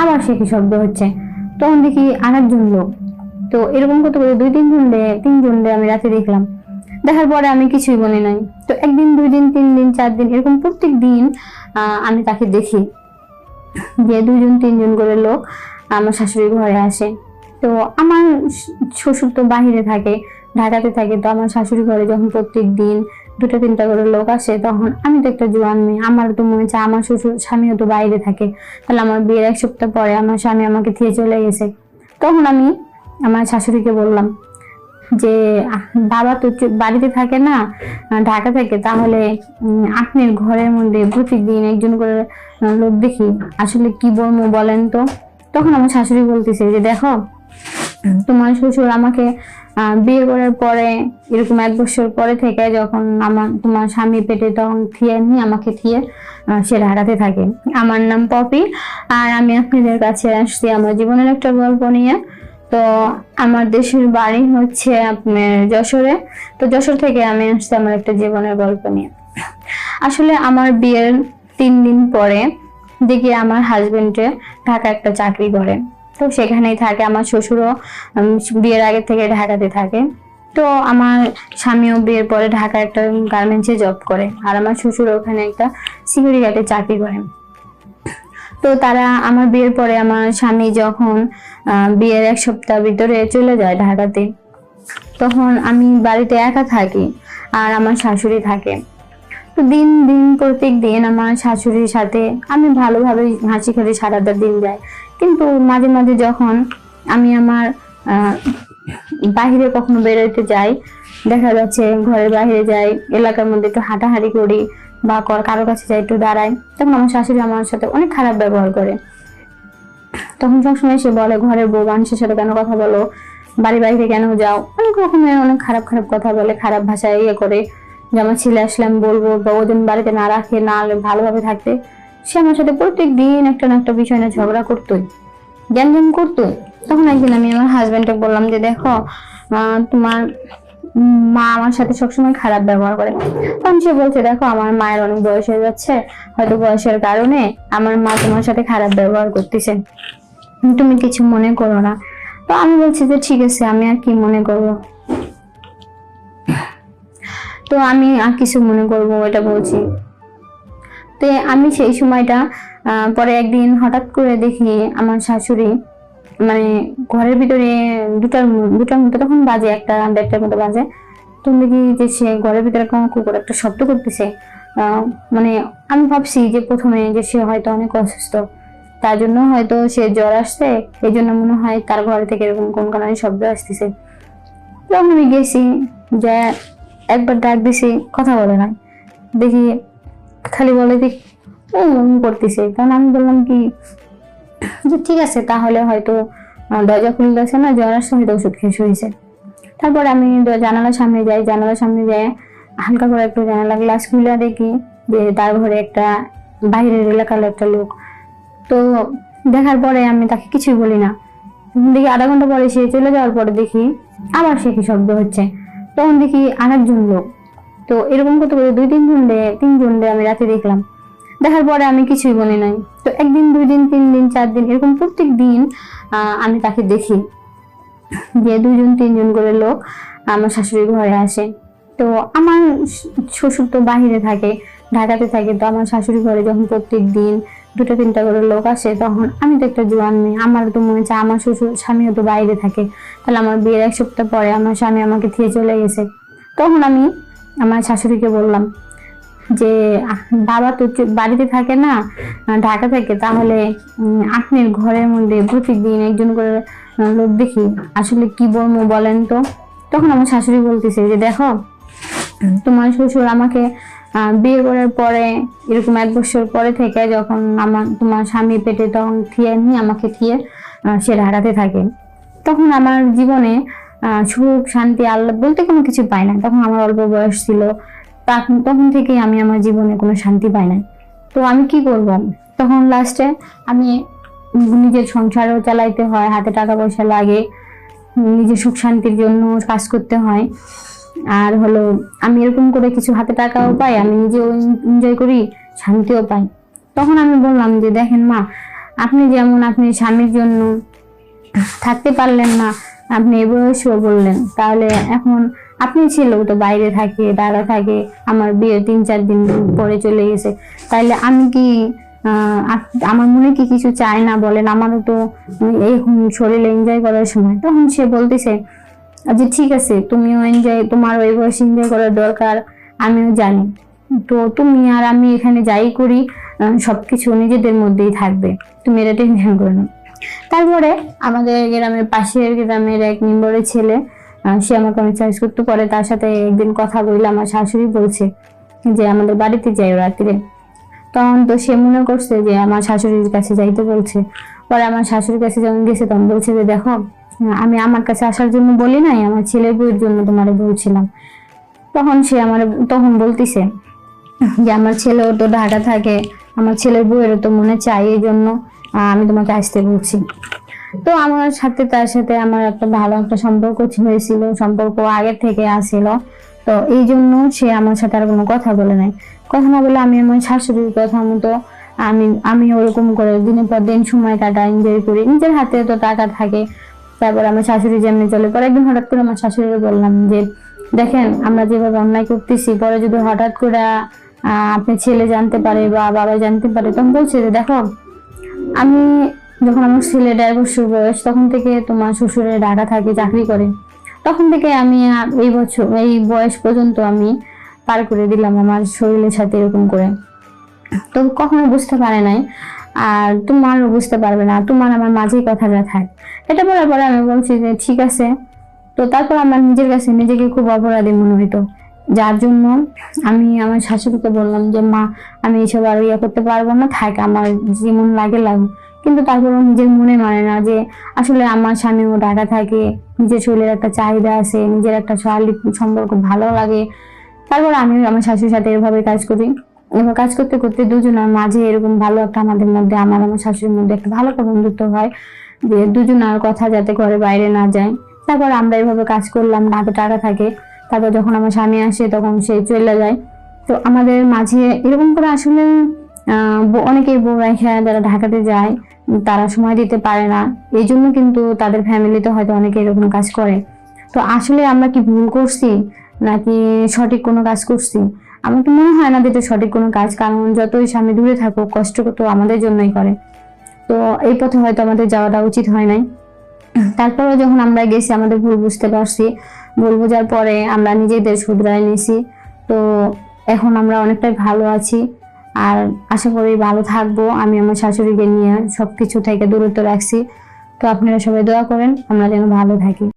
আবার সে কি শব্দ হচ্ছে? তখন দেখি আরেকজন লোক। তো এরকম করতে করে দুই তিনজন রে তিনজন রে আমি রাতে দেখলাম। দেখার পরে আমি কিছুই মনে নাই। তো একদিন, দুই দিন, তিন দিন, চার দিন এরকম প্রত্যেক দিন আমি তাকে দেখি যে দুজন তিনজন করে লোক আমার শাশুড়ি ঘরে আসে। তো আমার শ্বশুর তো বাহিরে থাকে, ঢাকাতে থাকে। তো আমার শাশুড়ি ঘরে যখন প্রত্যেক দিন দুটো তিনটা করে লোক আসে তখন আমি তো একটা জোয়ান মেয়ে আমার তো মনে হচ্ছে আমার শ্বশুর স্বামীও তো বাইরে থাকে। তাহলে আমার বিয়ের এক সপ্তাহ পরে আমার স্বামী আমাকে দিয়ে চলে গেছে। তখন আমি আমার শাশুড়িকে বললাম যে বাবা তো বাড়িতে থাকে না ঢাকা থাকে তাহলে উম, আপনার ঘরের মধ্যে প্রতিদিন একজন করে লোক দেখি। আসলে কি বলব বলেন তো? তখন আমার শাশুড়ি বলতেছে যে দেখো তোমার শ্বশুর আমাকে বিয়ে করার পরে, এরকম এক বছর পরে থেকে যখন আমার, তোমার স্বামী পেটে তখন থিয়ে নিয়ে আমাকে থিয়ে সে ঢাকাতে থাকে। আমার নাম পপি। আর আমি আপনাদের কাছে আসছি আমার জীবনের একটা গল্প নিয়ে। তো আমার দেশের বাড়ি হচ্ছে আপনার যশোরে। তো যশোর থেকে আমি আসছি আমার একটা জীবনের গল্প নিয়ে। আসলে আমার বিয়ের তিন দিন পরে দেখি আমার হাজবেন্ডে ঢাকা একটা চাকরি করে। তো সেখানেই থাকে। আমার শ্বশুরও বিয়ের আগে থেকে ঢাকাতে থাকে। তো আমার স্বামীও বিয়ের পরে ঢাকা একটা গার্মেন্টসে জব করে। আর আমার শ্বশুর ওখানে একটা সিকিউরিটি গার্ডে চাকরি করে। তো তারা আমার বিয়ের পরে আমার স্বামী যখন বিয়ের এক সপ্তাহ ভিতরে চলে যায় ঢাকাতে, তখন আমি বাড়িতে একা থাকি আর আমার শাশুড়ি থাকে। তো দিন দিন প্রত্যেক দিন আমার শাশুড়ির সাথে আমি ভালোভাবে হাসি খেলে সারাটা দিন যায় কিন্তু মাঝে মাঝে যখন আমি আমার বাহিরে কখনো বেরোতে যাই, দেখা যাচ্ছে ঘরের বাইরে যাই, এলাকার মধ্যে একটু হাঁটাহাঁটি করি বা কর- কারও কাছে যাই একটু দাঁড়াই, তখন আমার শাশুড়ি আমার সাথে অনেক খারাপ ব্যবহার করে। তখন সবসময় সে বলে, ঘরের বউ, মানুষের সাথে কেন কথা বলো? বাড়ি বাইরে কেন যাও? অনেক রকমের অনেক খারাপ খারাপ কথা বলে, খারাপ ভাষায় ইয়ে করে। যে আমার ছেলে আসলে আমি বলব, বা ওদের বাড়িতে না রাখে, না ভালোভাবে থাকতে সে আমার সাথে প্রত্যেক দিন একটা না একটা বিষয় নিয়ে ঝগড়া করতোই জ্ঞান জ্ঞান করতোই। তখন একদিন আমি আমার হাজবেন্ডকে বললাম যে, দেখো তোমার মা আমার সাথে সবসময় খারাপ ব্যবহার করে। তখন সে বলছে, দেখো, আমার মায়ের অনেক বয়স হয়ে যাচ্ছে, হয়তো বয়সের কারণে আমার মা তোমার সাথে খারাপ ব্যবহার করতেছে। তুমি কিছু মনে করো না। তো আমি বলছি যে, ঠিক আছে, আমি আর কি মনে করব? তো আমি আর কিছু মনে করব, এটা বলছি। তো আমি সেই সময়টা পরে একদিন হঠাৎ করে দেখি আমার শাশুড়ি মানে ঘরের ভিতরে দুটার দুটার মতো তখন বাজে একটা, দেড়টার মতো বাজে। তখন দেখি যে সে ঘরের ভিতরে কোনো কুকুর একটা শব্দ করতেছে। মানে আমি ভাবছি যে প্রথমে যে সে হয়তো অনেক অসুস্থ, তার জন্য হয়তো সে জ্বর আসছে, এই জন্য মনে হয় তার ঘর থেকে এরকম কোন কারণে শব্দ আসতেছে। তখন আমি গেছি, যে একবার ডাক দিছি, কথা বলে না দেখি খালি বলে ও উম করতেছে। তখন আমি বললাম কি, যে ঠিক আছে, তাহলে হয়তো দরজা খুলতেছে না, জ্বর আসছে, হয়তো ওষুধ খেয়ে শুয়েছে তারপরে আমি জানালার সামনে যাই, জানালার সামনে যাই, হালকা করে একটু জানালা গ্লাস খুলে দেখি যে তার ঘরে একটা বাইরের এলাকার একটা লোক। তো দেখার পরে আমি তাকে কিছুই বলি না। দেখি আধা ঘণ্টা পরে সে চলে যাওয়ার পরে দেখি আবার সে কি শব্দ হচ্ছে। তখন দেখি আরেকজন লোক তো এরকম করতে করে দুই তিনজন রে তিনজন রে আমি রাতে দেখলাম। দেখার পরে আমি কিছুই বলি নাই। তো একদিন, দুই দিন, তিন দিন, চার দিন, এরকম প্রত্যেক দিন আমি তাকে দেখি যে দুইজন, তিনজন করে লোক আমার শাশুড়ির ঘরে আসে। তো আমার শ্বশুর তো বাহিরে থাকে, ঢাকাতে থাকে, তো আমার শাশুড়ি ঘরে যখন প্রত্যেক দিন দুটো, তিনটা করে লোক আসে, তখন আমি তো একটা জোয়ান মেয়ে আমার তো মনে হচ্ছে আমার শ্বশুর, স্বামীও তো বাইরে থাকে। তাহলে আমার বিয়ের এক সপ্তাহ পরে আমার স্বামী আমাকে দিয়ে চলে গেছে। তখন আমি আমার শাশুড়িকে বললাম যে বাবা তো বাড়িতে থাকে না ঢাকা থাকে, তাহলে আপনার ঘরের মধ্যে প্রতিদিন একজন করে লোক দেখি। আসলে কি বলব বলেন তো? তখন আমার শাশুড়ি বলতেছে যে, দেখো, তোমার শ্বশুর আমাকে বিয়ে করার পরে, এরকম এক বছর পরে থেকে যখন আমার, তোমার স্বামী পেটে তখন থিয়ে নিয়ে আমাকে থিয়ে সে ঢাকাতে থাকে। তখন আমার জীবনে সুখ, শান্তি, আল্লাহ বলতে কোনো কিছু পাই না। তখন আমার অল্প বয়স ছিল। তখন- থেকেই আমি আমার জীবনে কোনো শান্তি পাই না তো আমি কি করব? তখন লাস্টে আমি নিজের সংসারও চালাইতে হয়, হাতে টাকা পয়সা লাগে, নিজের সুখ, শান্তির জন্য কাজ করতে হয়। আর হলো, আমি এরকম করে কিছু হাতে টাকাও পাই, আমি নিজেও এনজয় করি, শান্তিও পাই। তখন আমি বললাম যে, দেখেন মা, আপনি যেমন, আপনি স্বামীর জন্য থাকতে পারলেন না আপনি এ বয়সেও বললেন তাহলে এখন আপনি ছিল তো বাইরে থাকে, দাদা থাকে, আমার বিয়ে তিন চার দিন পরে চলে গেছে। তাইলে আমি কি আমার মনে কি কিছু চায় না বলেন? আমারও তো এই শরীরে এনজয় করার সময়। তখন সে বলতেছে যে ঠিক আছে, তুমিও এনজয় তোমার ওই বয়স এনজয় করার দরকার, আমিও জানি। তো তুমি আর আমি এখানে যাই করি সব কিছু নিজেদের মধ্যেই থাকবে। তুমি এটা টেনশন করে না। তারপরে আমাদের গ্রামের পাশের গ্রামের এক মেম্বরের ছেলে সে আমাকে চয়েস করতে পারে। তার সাথে একদিন কথা বললে আমার শাশুড়ি বলছে যে, আমাদের বাড়িতে যাই রাত্রে। তখন তো সে মনে করছে যে, আমার শাশুড়ির কাছে যাইতে বলছে। পরে আমার শাশুড়ির কাছে যখন গেছে, তখন বলছে যে, দেখো, আমি আমার কাছে আসার জন্য বলি নাই, আমার ছেলের বউয়ের জন্য তোমারে বলছিলাম। তখন সে আমার, তখন বলতেছে যে, আমার ছেলেও তো ঢাকা থাকে, আমার ছেলের বউয়েরও তো মনে চাই, এই জন্য আমি তোমাকে আসতে বলছি। তো আমার সাথে তার সাথে আমার একটা ভালো একটা সম্পর্ক হয়েছিল, সম্পর্ক আগের থেকে আসছিল তো এই জন্য সে আমার সাথে আর কোনো কথা বলে নাই। কথা না বলে আমি আমার শাশুড়ির কথা মতো আমি আমি ওরকম করে দিনের পর দিন সময় কাটা এনজয় করি। নিজের হাতে তো টাকা থাকে। তারপর আমার শাশুড়ি যেমনি চলে, পরে একদিন হঠাৎ করে আমার শাশুড়িকে বললাম যে, দেখেন, আমরা যেভাবে অন্যায় করতেছি, পরে যদি হঠাৎ করে আপনি ছেলে জানতে পারে বা বাবা জানতে পারে, তখন বলছে যে, দেখো আমি যখন আমার ছেলে দেড় বছর বয়স তখন থেকে তোমার শ্বশুরের ঢাকা থাকে, চাকরি করে। তখন থেকে আমি এই বছর, এই বয়স পর্যন্ত আমি পার করে দিলাম আমার শরীরের সাথে এরকম করে। তো কখনো বুঝতে পারে নাই, আর তোমারও বুঝতে পারবে না, তোমার আমার মাঝেই কথাটা থাক। এটা বলার পরে আমি বলছি যে, ঠিক আছে। তো তারপর আমার নিজের কাছে নিজেকে খুব অপরাধী মনে হইতো। যার জন্য আমি আমার শাশুড়িকে বললাম যে, মা, আমি এসব আর ইয়ে করতে পারব না, থাক, আমার যেমন লাগে লাগুক। কিন্তু তারপরও নিজের মনে মানে না যে, আসলে আমার স্বামীও ঢাকা থাকে, নিজের শরীরের একটা চাহিদা আছে, নিজের একটা শারীরিক সম্পর্ক ভালো লাগে। তারপর আমি আমার শাশুড়ির সাথে এভাবে কাজ করি। এবার কাজ করতে করতে দুজনের মাঝে এরকম ভালো একটা আমাদের মধ্যে, আমার আমার শাশুড়ির মধ্যে একটা ভালো একটা বন্ধুত্ব হয় যে, দুজনের কথা যাতে ঘরে বাইরে না যায়। তারপর আমরা এভাবে কাজ করলাম, ঢাকা টাকা থাকে। তারপর যখন আমার স্বামী আসে, তখন সে চলে যায়। তো আমাদের মাঝে এরকম করে আসলে অনেকেই বউ রেখে যারা ঢাকাতে যায়, তারা সময় দিতে পারে না। এই জন্য কিন্তু তাদের ফ্যামিলিতে হয়তো অনেকে এরকম কাজ করে। তো আসলে আমরা কি ভুল করছি? নাকি সঠিক কোনো কাজ করছি? আমার তো মনে হয় না যে এটা সঠিক কোনো কাজ, কারণ যতই স্বামী দূরে থাকুক, কষ্ট তো আমাদের জন্যই করে। তো এই পথে হয়তো আমাদের যাওয়াটা উচিত হয় নাই। তারপরেও যখন আমরা গেছি, আমাদের ভুল বুঝতে পারছি। ভুল বোঝার পরে আমরা নিজেদের শুধরায় নিয়েছি তো এখন আমরা অনেকটাই ভালো আছি। আর আশা করি ভালো থাকব। আমি আমার শাশুড়িকে নিয়ে সব কিছু থেকে দূরত্ব রাখছি। তো আপনারা সবাই দোয়া করেন, আমরা যেন ভালো থাকি।